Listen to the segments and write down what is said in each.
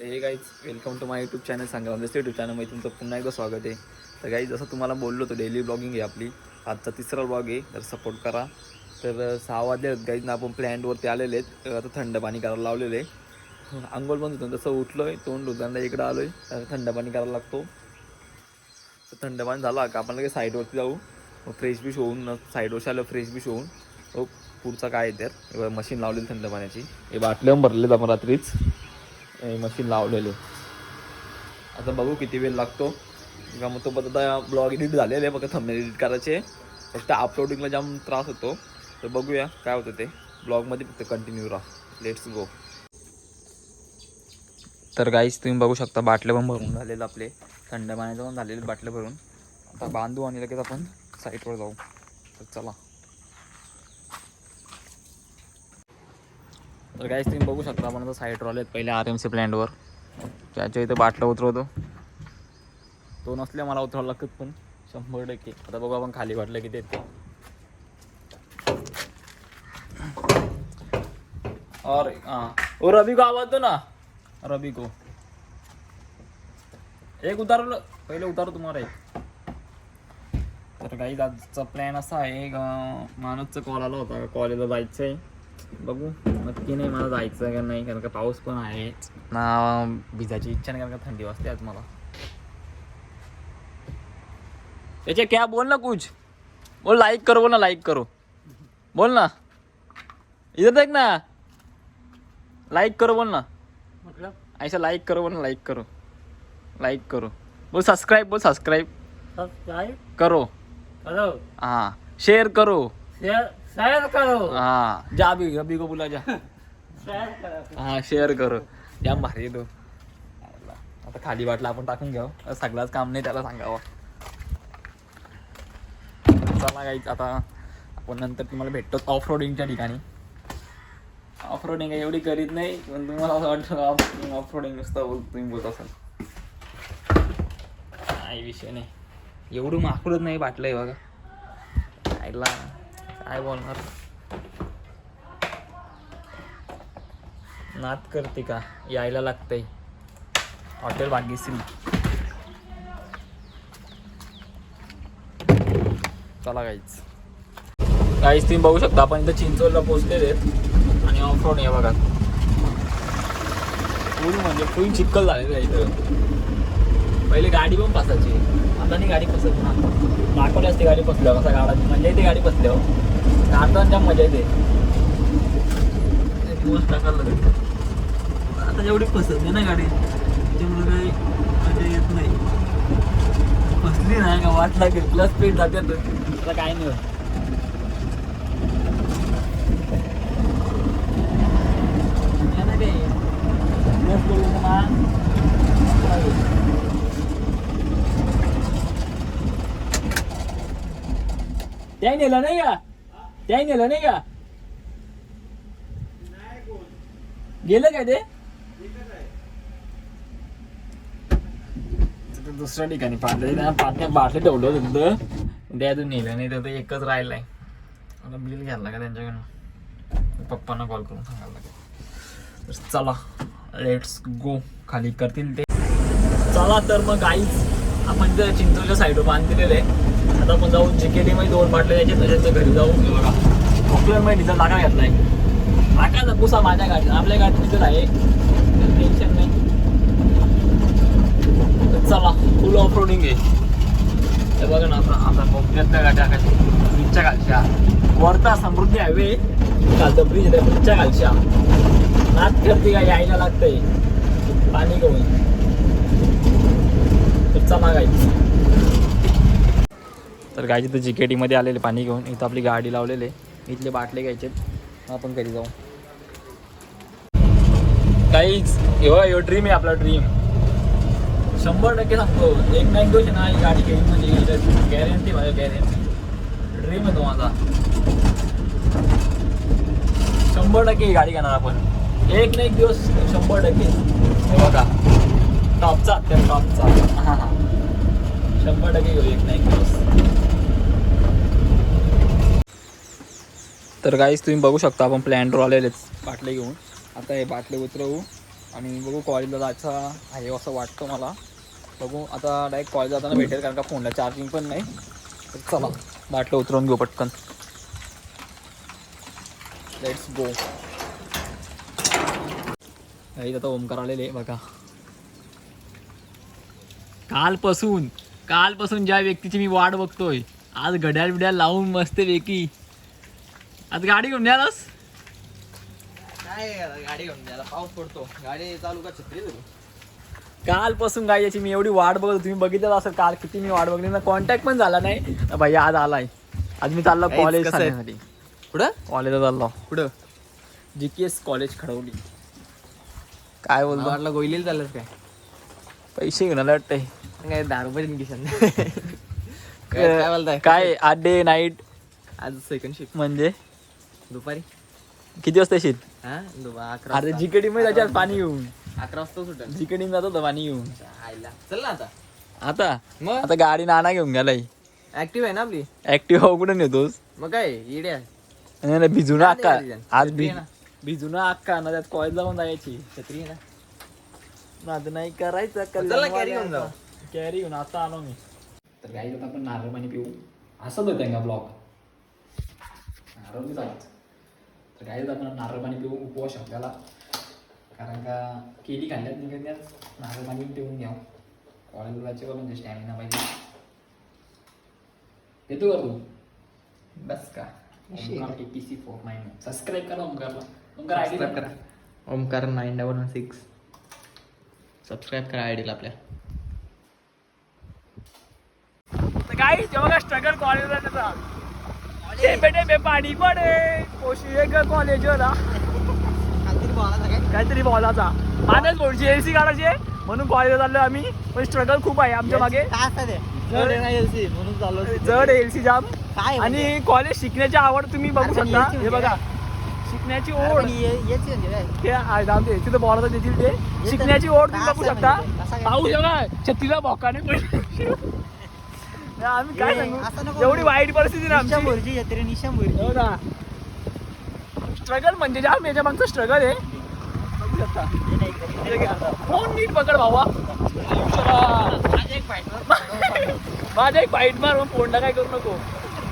Hey guys welcome to my YouTube channel सांगा जसं YouTube चॅनलमध्ये तुमचं पुन्हा एकदा स्वागत आहे. तर गाईज जसं तुम्हाला बोललो होतो डेली ब्लॉगिंग आहे आपली. आजचा तिसरा ब्लॉग आहे तर सपोर्ट करा. तर सहा वाजले आहेत गाईजना आपण प्लॅन्टवरती आलेले आहेत. तर आता थंड पाणी करायला लावलेलं आहे. आंघोळ पण होतं तसं उठलो आहे तोंड धुताना इकडं आलो आहे तर थंड पाणी करायला लागतो. तर थंड पाणी झाला का आपण लगेच साईडवरती जाऊ. मग फ्रेश बिश होऊन साईडवरशी आलं फ्रेश बिश होऊन हो, पुढचा काय आहे तर मशीन लावलेली थंड पाण्याची. हे बाटल्यावर भरलेत आपण रात्रीच. मशीन लावलेले. आता बघू किती वेळ लागतो. का मग तो आता ब्लॉग एडिट झालेले आहे फक्त थंबनेल एडिट करायचे. फक्त अपलोडिंगला जाम त्रास होतो. तर बघूया काय होतं ते. ब्लॉगमध्ये फक्त कंटिन्यू राहा. लेट्स गो तर गाईच तुम्ही बघू शकता बाटले पण भरून झालेलं आपले. थंड पाण्याचं पण झालेले बाटले भरून. आता बांधू आणि लगेच आपण साईटवर जाऊ. तर चला. तर गाईज तुम्ही बघू शकता आपण आता साईड रॉल आहेत. पहिले आर एम सी प्लॅन्टवर त्याच्या इथे बाटलं उतरवतो. तो नसल्या मला उतरावं लागत पण शंभर टक्के. आता बघू आपण खाली वाटलं की देते और हां. ओ रवी को आवाज दो ना. रवी को एक उतारलं पहिले उतारू तुम्हाला एक. तर काही आजचा प्लॅन असा आहे का मानसचा कॉल आला होता. कॉलेजला जायचं आहे बघू. नक्की नाही मला जायचं का नाही कारण का पाऊस पण आहे. ना भिजायची इच्छा नाही कारण का थंडी वाजते आज मला. त्याचे क्या बोल ना कुछ? बोल लाईक करो बोल ना लाईक करो. बोल ना. इधर देख ना. लाईक करो बोल ना. मतलब? ऐसा लाईक करो बोल ना लाईक करो. लाईक करो. बोल सब्सक्राइब बोल सब्सक्राइब सब्सक्राइब करो. करो हाँ. शेयर करो. शेयर शेयर करो. हाँ. जा अभी अभी को बोला जा. शेयर करो. हा शेअर करू. जाम भारी आहे तो. आता खाली वाटलं आपण टाकून घ्यावं. सगळाच काम नाही त्याला सांगावं. चला काहीच आता आपण नंतर तुम्हाला भेटतो ऑफ रोडिंगच्या ठिकाणी. ऑफ रोडिंग एवढी करीत नाही पण तुम्हाला असं वाटतं ऑफ रोडिंग नुसतं बोल तुम्ही बोलत असाल. काही विषय नाही. एवढं माकडच नाही बाटलंय बघा. खायला काय बोलणार नात करते का? यायला लागतंय. हॉटेल भाग्यश्री चला काहीच काहीच तुम्ही बघू शकता आपण इथं चिंचोडला पोहोचलेले आहेत. आणि ऑफ रोड या बघा. फुल म्हणजे फुल चिक्कल झालेलं आहे इथं. पहिले गाडी पण फसायची. आता नाही गाडी फसत ना. दाखवली असते गाडी फसल्यावर. कसा गाडा म्हणजे ते गाडी फसल्यावर. जाम मजा येते दिवस टाकायला लागेल आता एवढी पसंत आहे ना गाडी. त्याच्यामुळे काही मजा येत नाही. फसली नाही का? वाट लागेल. प्लस स्पीड जाते आता काय नाही होत. नाही ना काही. त्याही नेलं नाही का? गेलं काय ते? दुसऱ्या ठिकाणी पाहिजे त्या पाटण्या बाटले ठेवलं होतं तिथं. द्यातून नेलं नाही तर ते एकच राहिलाय. आता बिल घ्यायला का त्यांच्याकडनं. पप्पांना कॉल करून सांगायला लागेल. तर चला लेट्स गो खाली करतील ते. चला तर मग गाईच आपण त्या चिंचोच्या साईडवर बांधलेले. आहे आता आपण जाऊ जिकेटी मध्ये दोन बाटले द्यायचे त्याच्या घरी जाऊ हे बघा. खोकल्यावर मध्ये डिझेल टाका घेतलाय. टाकायचा पुसा माझ्या गाडीत आपल्या गाडीत डिझेल आहे. टेन्शन नाही. चला फुल ऑफ रोडिंग आहे. हे बघा ना आता आता मोठ्यातल्या गाड्या टाकायच्या ब्रिजच्या खालच्या वरता समृद्धी हायवे खालचं ब्रिज आहे ब्रिजच्या खालच्या नात करते का यायला लागतंय. पाणी घेऊन तर चला गाईच तर गायची तर जिकेटीमध्ये आलेले पाणी घेऊन इथं आपली गाडी लावलेली आहे. इथले बाटले घ्यायचे आपण घरी जाऊ. काहीच एव्हा यो ड्रीम आहे आपला ड्रीम शंभर टक्के सांगतो एक ना एक दिवशी ना ही गाडी घेऊन म्हणजे गॅरंटी माझ्या गॅरंटी ड्रीम आहे तो माझा शंभर टक्के ही गाडी घेणार आपण. एक ना एक दिवस शंभर टक्के. हे बघा. टॉपचा त्या टॉपचा हां हां शंभर टक्के घेऊ एक ना एक दिवस. तर काहीच तुम्ही बघू शकता आपण प्लॅनवर आलेलेच बाटले घेऊन. आता हे बाटले उतरवू आणि बघू कॉलेजला अच्छा आहे असं वाटतं मला. बघू आता डायरेक्ट कॉलेज जाताना भेटेल कारण का फोनला चार्जिंग पण नाही. तर चला बाटलं उतरवून घेऊ पटकन. लेट्स गो काही आता ओमकार आलेले बघा. कालपासून कालपासून ज्या व्यक्तीची मी वाट बघतोय आज घड्याळ बिड्याळ लावून मस्त वेकी आज गाडी घेऊन द्यालास काय गाडी घेऊन द्यायला पाऊस पडतो. गाडी चालू का छत्री कालपासून काय याची मी एवढी वाट बघत. तुम्ही बघितलं असेल काल किती मी वाट बघली ना कॉन्टॅक्ट पण झाला नाही. भाई आज आलाय. आज मी चाललो कॉलेज? साठी कुठं? कॉलेजला चाललो. कुठं? G K S college Khadavli. काय बोलतो? वाटलं गोईलेलं चाललं काय? पैसे घेऊन आले वाटतंय. काय किशन काय काय बोलताय? काय आठ डे नाईट आज सेकंड शिफ्ट म्हणजे? दुपारी? किती वाजता येशील? हा? दुपार अकरा अरे वाजता. जिकेडी मध्ये त्याच्यात पाणी घेऊन अकरा वाजता सुटेल. जिकेडी जात होतं पाणी आईला. चल ना आता. आता? मग? आता गाडी नाना घेऊन गेलाय. ऍक्टिव्ह आहे ना आपली? ऍक्टिव्ह कुठे नेतोस? मग काय इड्या नाही, नाही, भिजून काय अक्का नाही आज भि- ना. भिजून अक्का ना त्यात कॉलेज जाऊन जायची. छत्री आहे ना? माझं नाही करायचं चल ना, carry घेऊन जाऊ. कॅरी घेऊन आता आलो मी. तर काही आपण नारळ पाणी पिऊ. असंच होतं का ब्लॉग नारळ बी जात तर काही आपण नारळ पाणी पिऊ उपवास आपल्याला. कारण का केली खाल्ल्यात निघत त्यात? नारळ पाणी पिऊन घ्या. कॉलेजला जायचे का म्हणजे स्टॅमिना पाहिजे. येतो का तू? बस का? Omkar T C four nine subscribe करा ओमकारला ओमकार आयडी Subscribe करा. Omkar nine double one six subscribe करा आयडीला आपल्या. काही जेव्हा स्ट्रगल कॉलेजला त्याचा पाणी पडे। कोशी एक कॉलेज होता काहीतरी बॉलाचा मानच बोलची एल सी काढायची म्हणून कॉलेजला चाललो आम्ही. पण स्ट्रगल खूप आहे आमच्या मागे. जड एल सी जाम. आणि कॉलेज शिकण्याची आवड तुम्ही बघू पण शकता. हे बघा. शिकण्याची ओढ. म्हणजे तिथं बॉलाचा देतील ते. शिकण्याची ओढ तुम्ही बघू शकता. पाऊस बघा छत्तीला भोकाने पडले आम्ही काय सांगू? एवढी. वाईट परिस्थिती ना आमची. हो ना स्ट्रगल म्हणजे जाम याच्या मागचं स्ट्रगल आहे. फोन नीट पकड भावा. माझा एक फाईट मार मग फोनला काय करू नको.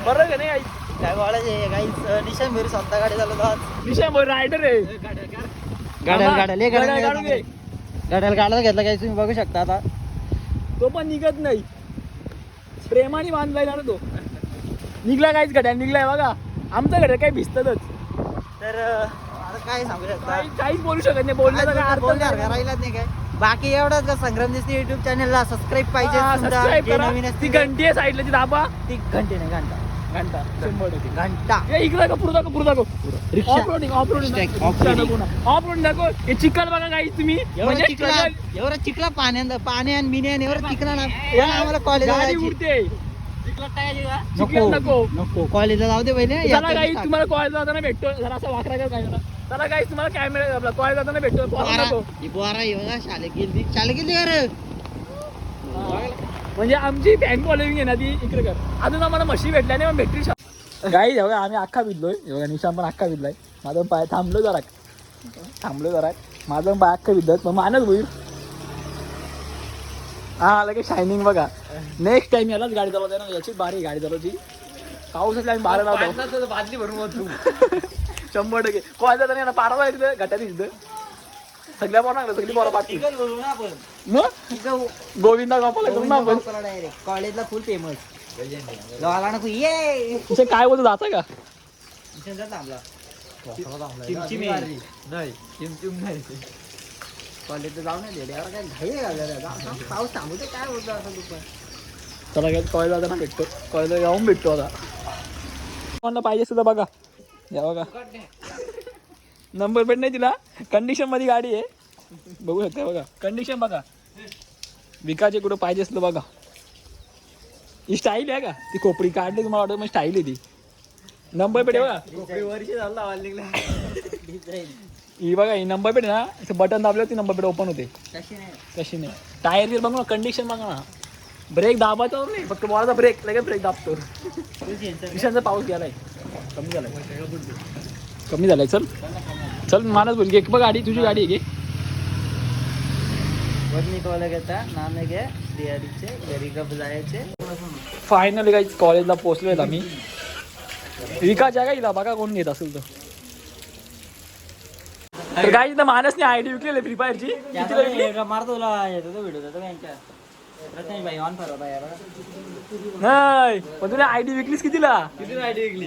बरं का नाही आई? काय बोलायचे काही निशान भरी स्वतः गाडी चालवतो आज. निशा रायडर आहे. गाड्याला गाड्याला घेतला काही तुम्ही बघू शकता आता. तो पण निघत नाही. प्रेमाने बांधलाय ना तो. निघला काहीच गड्या निघलाय बघा. आमचं घड्या काही भिजतच. तर आता काय सांगू शकता? काही काहीच बोलू शकत नाही बोलण्याचा काय अर्थ? नाही. राहिलाच नाही काय. बाकी एवढंच का संग्राम दिसते युट्यूब चॅनलला सबस्क्राईब पाहिजे हा, समजा, सबस्क्राईब जे करा. नवीन ती असतील घंटी आहे साईडला ती दाबा. ती घंटे नाही घंटा. घंटा. शंभर टक्के. घंटा. ए, इकडे का पुढे दाखव पुढे दाखव. रिक्षा. Off roading off roading Hashtag off-roading. Off roading दाखव. हे चिखल बघा काही तुम्ही. एवढं म्हणजे चिखला. एवढं चिखला पाण्यात पाण्यान बिण्यान एवढं चिखला ना. या, आम्हाला कॉलेजला गाडी जायची. उडते. नको नको. नको. कॉलेजला जाऊ दे पहिले. चला काही तुम्हाला कॉलेज जाताना भेटतो. जरा असा वाकरा कर काय. चला काही तुम्हाला कॅमेरा आपला कॉलेज जाताना भेटतो. नको. बोरा ही शाळे गेली शाळे गेली अरे! म्हणजे आमची फॅन फॉलोविंग आहे ना ती इकडे कर. अजून आम्हाला म्हशी भेटल्या नाही मग भेटली गाई जेव्हा आम्ही अख्खा भिजलोय. जेव्हा निशान पण अख्खा भिजलाय. माझं पाय थांबलो जरा थांबलो जरा माझं पाय अख्खा भिजत. मग मानच होईल हा लगेच शायनिंग बघा. नेक्स्ट टाइम यालाच गाडी चालवते ना याची बारी गाडी चालवची पाऊस आम्ही बारा लावतो. बादली भरून होतो शंभर टक्के. जाताना ना पारा जायचं गटात इथं सगळ्या पोरं लागलं सगळी पोरं पाठी. मग? गोविंदा गोपाला करून ना आपण. कॉलेजला फुल फेमस नको. ये! तुझं काय बोलतो जाता का? थांबला. चिमचिमी नाही चिमचिम नाही. कॉलेजला जाऊ नाही दिले एवढा काय घाई घालला पाऊस थांबू दे काय होतं आता दुपार चला काय कॉलेज जाताना भेटतो. कॉलेजला जाऊन भेटतो आता. कोणाला पाहिजे सुद्धा बघा. या बघा. नंबर प्लेट नाही तिला. कंडिशनमध्ये गाडी आहे. बघू शकता बघा. कंडिशन बघा. विकाचे कुठं पाहिजे असलं बघा. ही स्टाईल आहे का? ती खोपडी काढली तुम्हाला वाटत मग स्टाईल आहे ती. नंबर प्लेट बघा. वर्ष झालं ही बघा ही नंबर प्लेट आहे ना. बटन दाबल्यावर ती नंबर प्लेट ओपन होते. कशी नाही. टायर बी बघा ना कंडिशन बघा. ना ब्रेक दाबायचा नाही फक्त बॉलचा ब्रेक लगेच ब्रेक दाबतो. विषयांचा पाऊस गेलाय. कमी झालाय. कमी झालाय चल. चल मानस बोल घे. बघ गाडी तुझी गाडी आहे घे. नाम घरी गप जायचे? फायनली काही कॉलेजला पोहोचलोय आम्ही. विकास आहे का इला बघा कोण घेत असेल तर. काही इथं मानसने आयडी विकलेली फ्री फायरची कितीला विकली? मारतो तुला येतो तो व्हिडिओ तो बँकच्या प्रथमेश भाई ऑन फरवा भाई बघा नाही पण तुला आयडी विकलीस कितीला? किती आयडी विकली?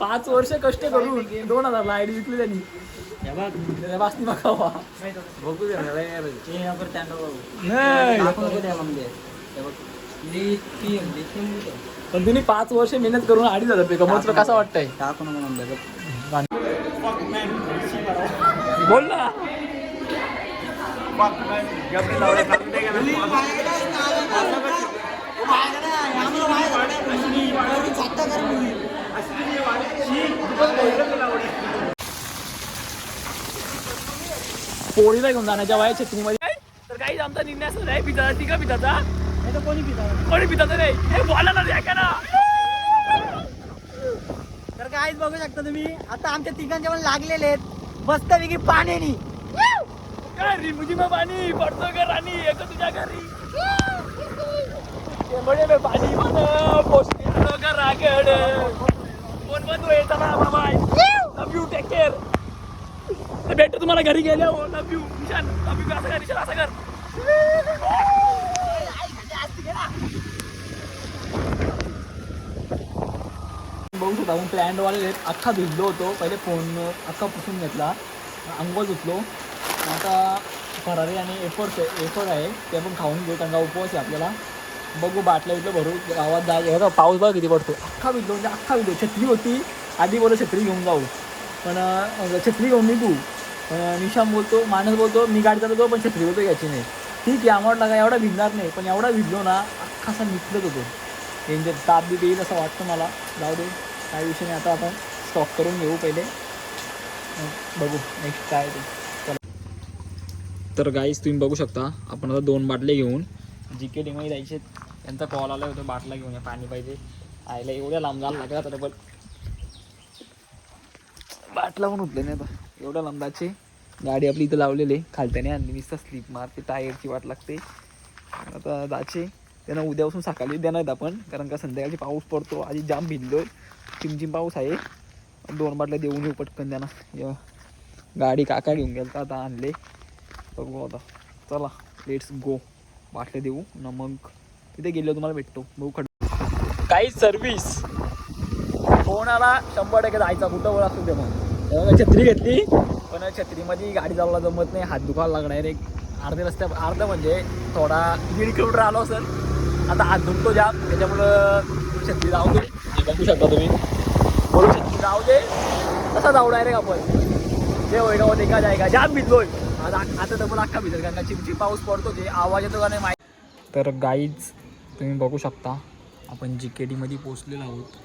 पाच वर्ष कष्ट करून दोन हजारला आयडी विकली त्यांनी. बघ. बघू दे नाही. म्हणजे. हे ली ली. पण तुम्ही पाच वर्ष मेहनत करून अडीच हजार रुपये कमवतो कसं वाटतंय? बोल ना. पोळीला घेऊन जाण्याच्या वया छत्रीमध्ये तर काही आमचा निर्णय असं नाही पिता ती का पिताचा कोणी पिता कोणी पिताचं नाही? हे बोला ना द्या का ना. तर काहीच बघू शकता तुम्ही आता आमच्या तिघांच्या पण लागलेले आहेत. मस्तपैकी पाण्यानी. काय रिमझिम पाणी पडतो का राणी? येतो तुझ्या घरी. पाणी का रागड कोण बंधू येताना बाबाय लव यू टेक केअर भेटतो तुम्हाला घरी गेल्या हो love you Nishan. Love you असं कर निशान असं कर. बघू शकता आपण प्लॅनवाले अख्खा भिजलो होतो. पहिले फोन अख्खा पुसून घेतला. अंघोळ धुतलो. आता फरारी आणि एफर्ट एफर्ट आहे. ते पण खाऊन घेऊ त्यांना उपवास आहे आपल्याला. बघू बाटल्या इथलं भरू गावात जाय बघा पाऊस बघा किती पडतो अख्खा भिजलो म्हणजे अख्खा भिजलो छत्री होती आधी बोलतो छत्री घेऊन जाऊ. पण छत्री घेऊन निघू. निशाम बोलतो माणूस बोलतो मी गाडी चालवतो पण छत्री बोलतो याची नाही. ठीक आहे आम्हाला का एवढा भिजणार नाही पण एवढा भिजलो ना अख्खा असा निघलत होतो. यांचे ताप बी येईल असं वाटतं मला. जाऊ दे काही विषय नाही. आता आपण स्टॉक करून घेऊ पहिले. बघू नेक्स्ट काय ते. तर गाईस तुम्ही बघू शकता आपण आता दोन बाटले घेऊन जी के डीमध्ये जायचे त्यांचा कॉल आला होता बाटला घेऊन या पाणी पाहिजे. आयला एवढ्या लांब जायला लागला तर पण बाटला पण उठले नाही आता एवढ्या लांबाचे. गाडी आपली इथं लावलेली खालत्याने आणली नुसतं स्लीप मारते टायरची वाट लागते. आता जायचे. त्यांना उद्यापासून सकाळी देणार आहेत आपण. कारण का संध्याकाळची पाऊस पडतो आधी जाम भिजलोय. चिमचिम पाऊस आहे. दोन बाटल्या देऊन येऊ पटकन त्यांना. य- गाडी काका घेऊन गेलं आता आणले. बघू आता. चला लेट्स गो बाटल्या देऊ. न मग तिथे गेलो तुम्हाला भेटतो. बघू खड काही सर्विस फोन आला शंभर टक्के जायचा कुठं ओळख असू दे मग. तेव्हा छत्री घेतली पण छत्रीमध्ये गाडी चालवला जमत नाही हात दुखायला लागणार एक अर्धे रस्त्या अर्ध म्हणजे थोडा दीड किलोमीटर आलो असेल आता हात दुखतो जाम त्याच्यामुळं छत्री जाऊ दे. बघू शकता तुम्ही. बोलू छत्री जाऊ दे. तसा जाऊ डायरेक्ट आपण? जे होय का होते का जाय का? जाम भिजलोय. आता आता डबल अख्खा भिजल कारण का चिमचिम पाऊस पडतो ते आवाज येतो का नाही माहिती तर गाईज तुम्ही बघू शकता. आपण जी के डीमध्ये पोचलेलो आहोत.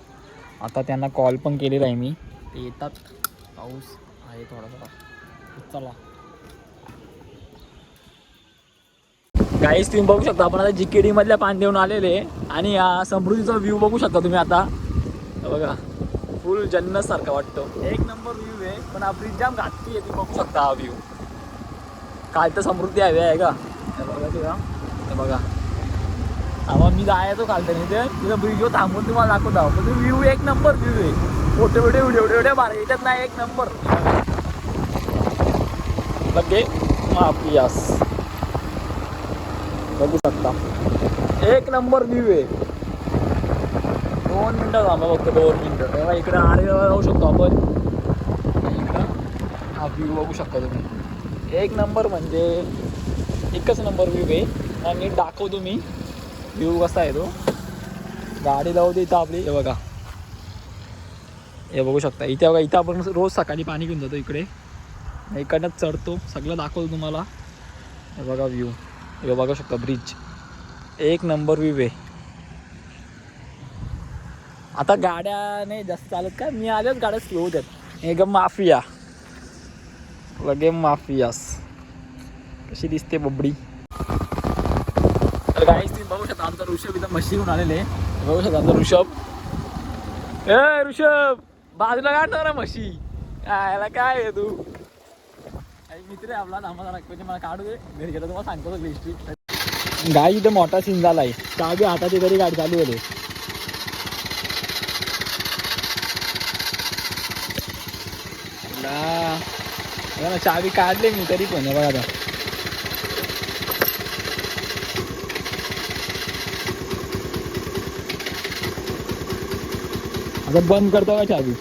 आता त्यांना कॉल पण केलेला आहे मी. ते येतात. पाऊस आहे थोडा थोडा चला. गाईस तुम्ही बघू शकता आपण आता जी के डी मधल्या पान देऊन आलेले आणि या समृद्धीचा व्ह्यू बघू शकता तुम्ही आता. बघा फुल जन्नसारखा वाटतो. एक नंबर व्ह्यू आहे पण आपली जाम घातली आहे तुम्ही बघू शकता हा व्ह्यू काय तर समृद्धी हवी आहे का? हे बघा ते बघा. आम्हाला मी जायचो खालतं ते. तुझा ब्रिजवर थांबून तुम्हाला दाखवता. पण तुम्ही व्ह्यू एक नंबर व्ह्यू आहे. मोठे व्हिडिओ व्हिडिओ व्हिडिओ बारा येतात नाही एक नंबर लगे माफियास बघू शकता. एक नंबर व्ह्यू आहे. दोन मिनटं थांबा फक्त दोन मिनटं. तेव्हा इकडे आरे राहू शकतो आपण. इकडं हा व्ह्यू बघू शकता तुम्ही. एक नंबर म्हणजे एकच नंबर व्ह्यू आहे. आणि दाखवतो मी. व्ह्यू कसा आहे तो. गाडी लावू दे इथं आपली. हे बघा. हे बघू शकता. इथे बघा इथं आपण रोज सकाळी पाणी घेऊन जातो इकडे. इकडनं चढतो. सगळं दाखवतो तुम्हाला. हे बघा व्ह्यू हे बघू शकता ब्रिज एक नंबर व्ह्यू आहे. आता गाड्या नाही जास्त चालत का? मी आल्याच गाड्या स्लो होत्यात. एकदम माफिया. लगे माफियास. कशी दिसते बबडी. तर गाईस तुम्ही बघू शकता आमचा ऋषभ इथं म्हशी आलेले बघू शकता आमचा ऋषभ. ए ऋषभ बाजूला काढणार ना म्हशी याला काय आहे तू? आई मित्र आपला आम्हाला म्हणजे मला काढू दे. घरी गेलो तुम्हाला सांगतो हिस्ट्री गाय इथं मोठा सीन झालाय. चावी हाताची तरी गाडी चालू होते. ना, चावी काढले मी तरी पण बघा आता. आता बंद करतो का चावी